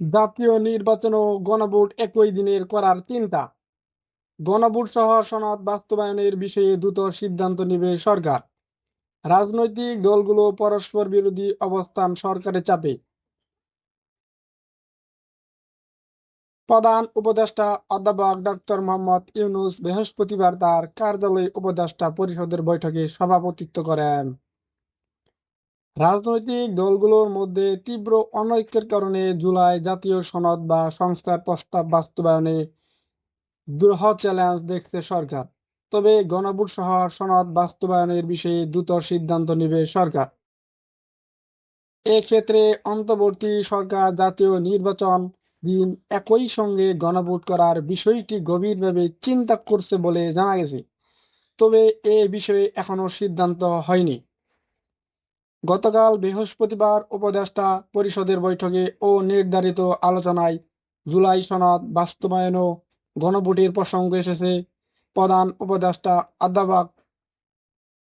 জাতীয় নির্বাচন ও গণভোট একই দিনের করার চিন্তা। গণভোট সহ সনদ বাস্তবায়নের বিষয়ে দ্রুত সিদ্ধান্ত নেবে সরকার। রাজনৈতিক দলগুলো পরস্পর বিরোধী অবস্থান সরকারের চাপে। প্রধান উপদেষ্টা অধ্যাপক ডক্টর মোহাম্মদ ইউনুস বৃহস্পতিবার তার কার্যালয়ে উপদেষ্টা পরিষদের বৈঠকে সভাপতিত্ব করেন। রাজনৈতিক দলগুলোর মধ্যে তীব্র অনৈক্যের কারণে জুলাই জাতীয় সনদ বা সংস্কার প্রস্তাব বাস্তবায়নে দুরূহ চ্যালেঞ্জ দেখছে সরকার। তবে গণভোট সহ সনদ বাস্তবায়নের বিষয়ে দ্রুত সিদ্ধান্ত নেবে সরকার। এক্ষেত্রে অন্তর্বর্তী সরকার জাতীয় নির্বাচন দিন একই সঙ্গে গণভোট করার বিষয়টি গভীরভাবে চিন্তা করছে বলে জানা গেছে। তবে এ বিষয়ে এখনও সিদ্ধান্ত হয়নি। গতকাল বৃহস্পতিবার উপদেষ্টা পরিষদের বৈঠকে ও নির্ধারিত আলোচনায় জুলাই সনদ বাস্তবায়ন ও গণভোটের প্রসঙ্গ এসেছে। প্রধান উপদেষ্টা অধ্যাপক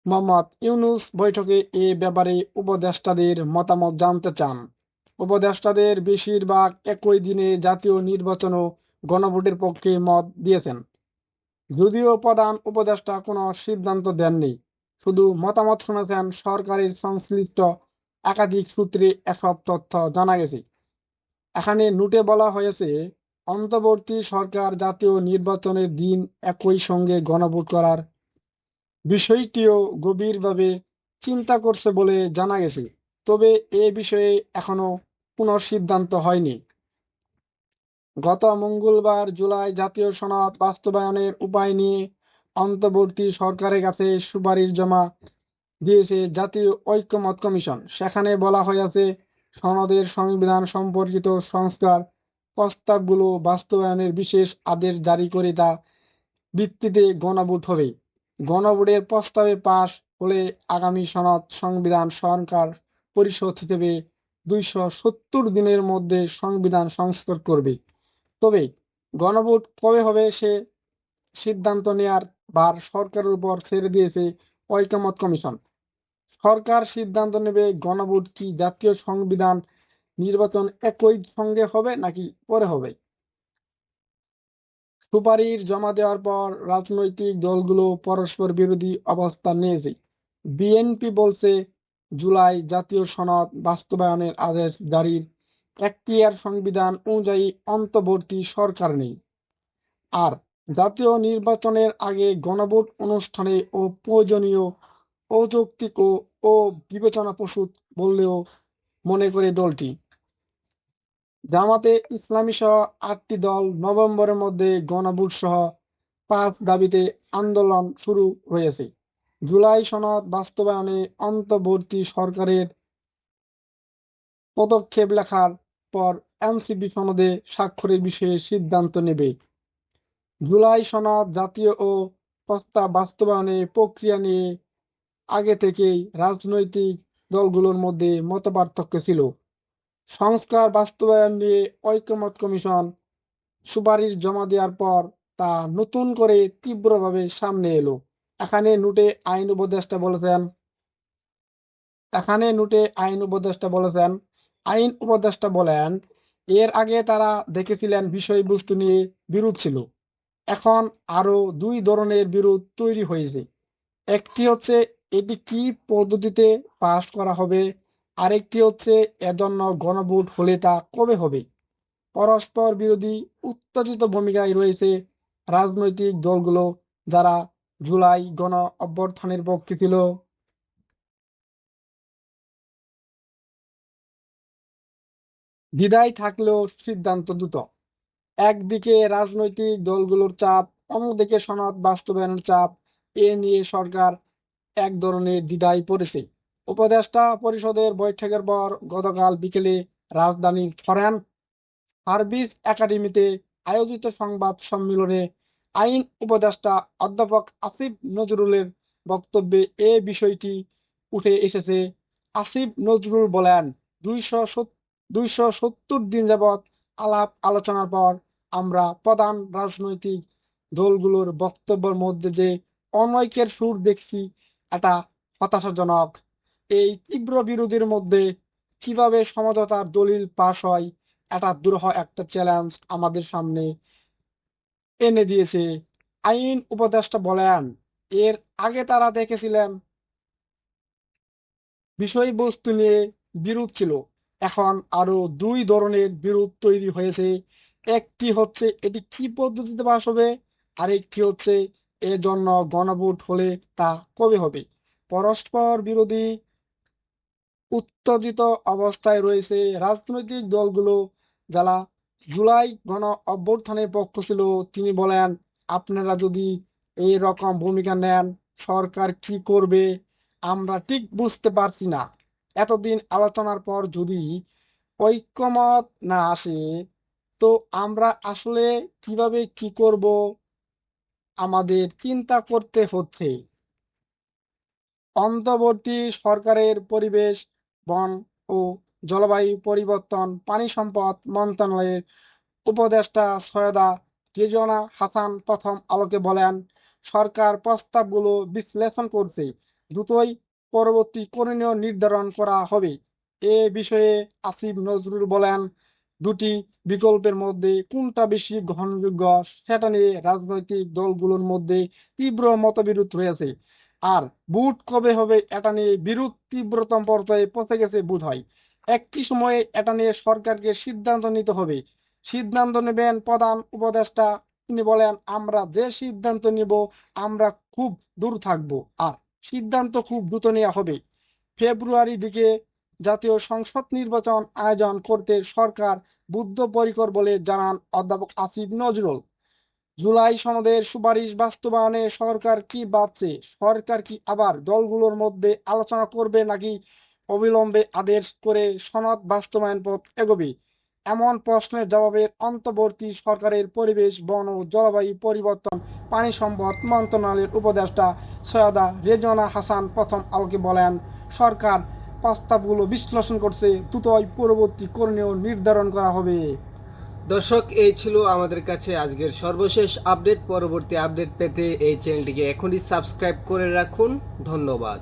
মোহাম্মদ ইউনুস বৈঠকে এ ব্যাপারে উপদেষ্টাদের মতামত জানতে চান। উপদেষ্টাদের বেশিরভাগ একই দিনে জাতীয় নির্বাচন ও গণভোটের পক্ষে মত দিয়েছেন। যদিও প্রধান উপদেষ্টা কোনো সিদ্ধান্ত দেননি। শুধু মতামত শুনেছেন সরকারের সংশ্লিষ্ট একাধিক সূত্রে এসব তথ্য জানা গেছে। এখানে নোটে বলা হয়েছে, অন্তর্বর্তী সরকার জাতীয় নির্বাচনের দিন একই সঙ্গে গণভোট করার বিষয়টিও গভীরভাবে চিন্তা করছে বলে জানা গেছে, তবে এ বিষয়ে এখনও কোনো সিদ্ধান্ত হয়নি। গত মঙ্গলবার জুলাই জাতীয় সনদ বাস্তবায়নের উপায় নিয়ে অন্তর্বর্তী সরকারের কাছে সুপারিশ জমা দিয়েছে জাতীয় ঐক্যমত কমিশন। সেখানে বলা হয়েছে, সনদের সংবিধান সম্পর্কিত সংস্কার প্রস্তাবগুলো বাস্তবায়নের বিশেষ আদেশ জারি করে তা ভিত্তিতে গণভোট হবে। গণভোটের প্রস্তাবে পাশ হলে আগামী সনদ সংবিধান সরকার পরিষদ হিসেবে দুইশো সত্তর দিনের মধ্যে সংবিধান সংস্কার করবে। তবে গণভোট কবে হবে সে সিদ্ধান্ত নেয়ার ভার সরকারের উপর ছেড়ে দিয়েছে ঐকমত্য কমিশন। সরকার সিদ্ধান্ত নেবে গণভোট কি জাতীয় সংবিধান নির্বাচন একই সঙ্গে হবে নাকি পরে হবে? সুপারিশ জমা দেওয়ার পর রাজনৈতিক দলগুলো পরস্পর বিরোধী অবস্থান নিয়েছে। বিএনপি বলছে, জুলাই জাতীয় সনদ বাস্তবায়নের আদেশ জারির এখতিয়ার সংবিধান অনুযায়ী অন্তর্বর্তী সরকার নেই। আর জাতীয় নির্বাচনের আগে গণভোট অনুষ্ঠানে ও প্রয়োজনীয় অযৌক্তিক ও ও বিবেচনা প্রসূত বললেও মনে করে দলটি। জামাতে ইসলামী সহ আটটি দল নভেম্বরের মধ্যে গণভোট সহ পাঁচ দাবিতে আন্দোলন শুরু হয়েছে। জুলাই সনদ বাস্তবায়নে অন্তর্বর্তী সরকারের পদক্ষেপ লেখার পর এনসিপি সনদে স্বাক্ষরের বিষয়ে সিদ্ধান্ত নেবে। জুলাই সনদ জাতীয় ও প্রস্তাব বাস্তবায়নে প্রক্রিয়া নিয়ে আগে থেকেই রাজনৈতিক দলগুলোর মধ্যে মতপার্থক্য ছিল। সংস্কার বাস্তবায়ন নিয়ে ঐক্যমত কমিশন সুপারিশ জমা দেওয়ার পর তা নতুন করে তীব্রভাবে সামনে এলো। এখানে নোটে আইন উপদেষ্টা বলেছেন, এখানে নোটে আইন উপদেষ্টা বলেছেন, আইন উপদেষ্টা বলেন, এর আগে তারা দেখেছিলেন বিষয়বস্তু নিয়ে বিরোধ ছিল। এখন আরও দুই ধরনের বিরোধ তৈরি হয়েছে। একটি হচ্ছে এটি কি পদ্ধতিতে পাশ করা হবে, আরেকটি হচ্ছে এজন্য গণভোট হলে তা কবে হবে? পরস্পর বিরোধী উত্তেজিত ভূমিকায় রয়েছে রাজনৈতিক দলগুলো যারা জুলাই গণ অভ্যর্থনের পক্ষে ছিল। দ্বিধায় থাকলেও সিদ্ধান্ত দ্রুত। একদিকে রাজনৈতিক দলগুলোর চাপ, অন্যদিকে সনদ বাস্তবায়নের চাপ, এ নিয়ে সরকার এক ধরনের দ্বিধায় পড়েছে। উপদেষ্টা পরিষদের বৈঠকের পর গতকাল বিকেলে রাজধানীর ফরেন সার্ভিস একাডেমিতে আয়োজিত সংবাদ সম্মেলনে আইন উপদেষ্টা অধ্যাপক আসিফ নজরুলের বক্তব্যে এ বিষয়টি উঠে এসেছে। আসিফ নজরুল বলেন, দুইশো দুইশো সত্তর দিন যাবৎ আলাপ আলোচনার পর আমরা প্রধান রাজনৈতিক দলগুলোর বক্তব্যের মধ্যে যে অনৈক্যের সুর দেখছি, এটা হতাশাজনক। এই তীব্র বিরোধীর মধ্যে কীভাবে সমঝোতার দলিল পাশ হয়, এটা দুরূহ একটা চ্যালেঞ্জ আমাদের সামনে এনে দিয়েছে। আইন উপদেষ্টা বলেন, এর আগে তারা দেখেছিলেন বিষয়বস্তু নিয়ে বিরোধ ছিল। এখন আরও দুই ধরনের বিরোধ তৈরি হয়েছে। একটি হচ্ছে এটি কি পদ্ধতিতে পাস হবে? আরেকটি হচ্ছে এর জন্য গণভোট হলে তা কবে হবে? পরস্পর বিরোধী উত্তেজিত অবস্থায় রয়েছে রাজনৈতিক দলগুলো। যারা জুলাই গণ অভ্যুত্থানের পক্ষ ছিল, তিনি বলেন, আপনারা যদি এই রকম ভূমিকা নেন, সরকার কি করবে? আমরা ঠিক বুঝতে পারছি না। এতদিন আলোচনার পর যদি ঐক্যমত না আসে, তো আমরা আসলে কীভাবে কি করব? আমাদের চিন্তা করতে হচ্ছে। অন্তর্বর্তী সরকারের পরিবেশ, বন ও জলবায়ু পরিবর্তন, পানি সম্পদ মন্ত্রণালয়ের উপদেষ্টা সৈয়দা রেজওয়ানা হাসান প্রথম আলোকে বলেন, সরকার প্রস্তাবগুলো বিশ্লেষণ করছে, দ্রুতই পরবর্তী করণীয় নির্ধারণ করা হবে। এ বিষয়ে আসিফ নজরুল বলেন, দুটি বিকল্পের মধ্যে কোনটা বেশি গ্রহণযোগ্য সেটা নিয়ে রাজনৈতিক দলগুলোর মধ্যে তীব্র মতবিরোধ রয়েছে। আর বুট কবে হবে এটা নিয়ে বিরোধ তীব্রতম পর্যায়ে পৌঁছে গেছে বোধ হয় একই সময়ে এটা নিয়ে সরকারকে সিদ্ধান্ত নিতে হবে। সিদ্ধান্ত নেবেন প্রধান উপদেষ্টা। তিনি বলেন, আমরা যে সিদ্ধান্ত নিব, আমরা খুব দূর থাকব। আর সিদ্ধান্ত খুব দ্রুত নেওয়া হবে। ফেব্রুয়ারি দিকে জাতীয় সংসদ নির্বাচন আয়োজন করতে সরকার বুদ্ধপরিকর বলে জানান অধ্যাপক আসিফ নজরুল। জুলাই সনদের সুপারিশ বাস্তবায়নে সরকার কি ভাবছে? সরকার কি আবার দলগুলোর মধ্যে আলোচনা করবে নাকি অবিলম্বে আদেশ করে সনদ বাস্তবায়ন পথ এগোবে? এমন প্রশ্নের জবাবে অন্তর্বর্তী সরকারের পরিবেশ, বন ও জলবায়ু পরিবর্তন, পানি সম্পদ মন্ত্রণালয়ের উপদেষ্টা সৈয়দা রেজওয়ানা হাসান প্রথম আলোকে বলেন, সরকার প্রস্তাবগুলো বিশ্লেষণ করছে, দ্রুতই পরবর্তী করণীয় নির্ধারণ করা হবে। দর্শক, এই ছিল আমাদের কাছে আজকের সর্বশেষ আপডেট। পরবর্তী আপডেট পেতে এই চ্যানেলটিকে এখনই সাবস্ক্রাইব করে রাখুন। ধন্যবাদ।